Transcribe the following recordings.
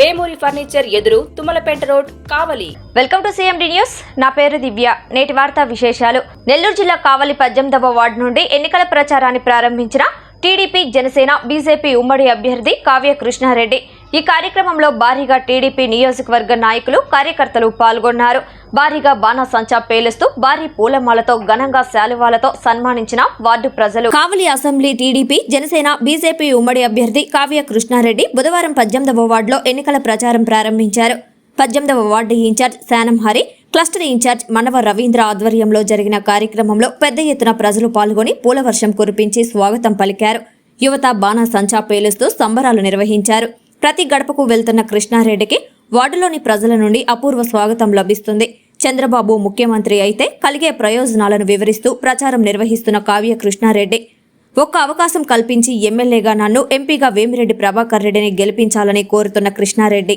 Vemuri furniture ఎదురు Tummalapeta road Kavali. Welcome to CMD news. నా పేరు దివ్య. నేటి వార్తా విశేషాలు. నెల్లూరు జిల్లా కావలి పద్దెనిమిదవ వార్డు నుండి ఎన్నికల ప్రచారాన్ని ప్రారంభించిన టీడీపీ జనసేన బీజేపీ ఉమ్మడి అభ్యర్థి కావ్య కృష్ణారెడ్డి. ఈ కార్యక్రమంలో భారీగా టీడీపీ నియోజకవర్గ నాయకులు కార్యకర్తలు పాల్గొన్నారు. భారీగా బాణసంచా పేలుస్తూ భారీ పూలమాలతో ఘనంగా శాలువాలతో సన్మానించిన వార్డు ప్రజలు. Kavali assembly TDP Janasena BJP ఉమ్మడి అభ్యర్థి కావ్య కృష్ణారెడ్డి బుధవారం పద్దెనిమిదవ వార్డులో ఎన్నికల ప్రచారం ప్రారంభించారు. పద్దెనిమిదవ ward incharge Sanam Hari cluster incharge Manava Ravindra ఆధ్వర్యంలో జరిగిన కార్యక్రమంలో పెద్ద ఎత్తున ప్రజలు పాల్గొని పూలవర్షం కురిపించి స్వాగతం పలికారు. యువత బాణసంచా పేలుస్తూ సంబరాలు నిర్వహించారు. ప్రతి గడపకు వెళ్తున్న కృష్ణారెడ్డికి వార్డులోని ప్రజల నుండి అపూర్వ స్వాగతం లభిస్తుంది. చంద్రబాబు ముఖ్యమంత్రి అయితే కలిగే ప్రయోజనాలను వివరిస్తూ ప్రచారం నిర్వహిస్తున్న కావ్య కృష్ణారెడ్డి ఒక్క అవకాశం కల్పించి ఎమ్మెల్యేగా నన్ను ఎంపీగా వేమిరెడ్డి ప్రభాకర్ రెడ్డిని గెలిపించాలని కోరుతున్న కృష్ణారెడ్డి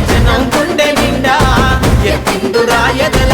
జనం గుండె నిండా. ఎత్తిండు రాయదల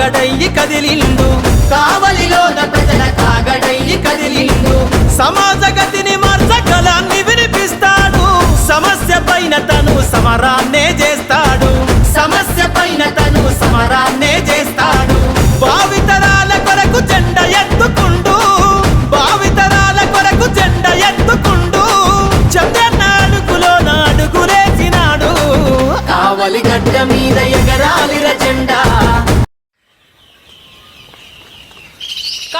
కాగడయ్యి కదిలిండు. కావలిలోన ప్రజల కాగడయ్యి కదిలిండు. సమాజ గతిని మార్చగలాన్ని వినిపిస్తాడు. సమస్య పైన తను సమరాన్నే చేస్తాడు. సమస్య పైన తను సమరాన్నే చేస్తాడు. భావితరాల కొరకు జెండ ఎత్తుకుండు. భావితరాల కొరకు జెండ ఎత్తుకుండు. చంద్రన్న అడుగులో నాడుగులేసినాడు కావలి గడ్డ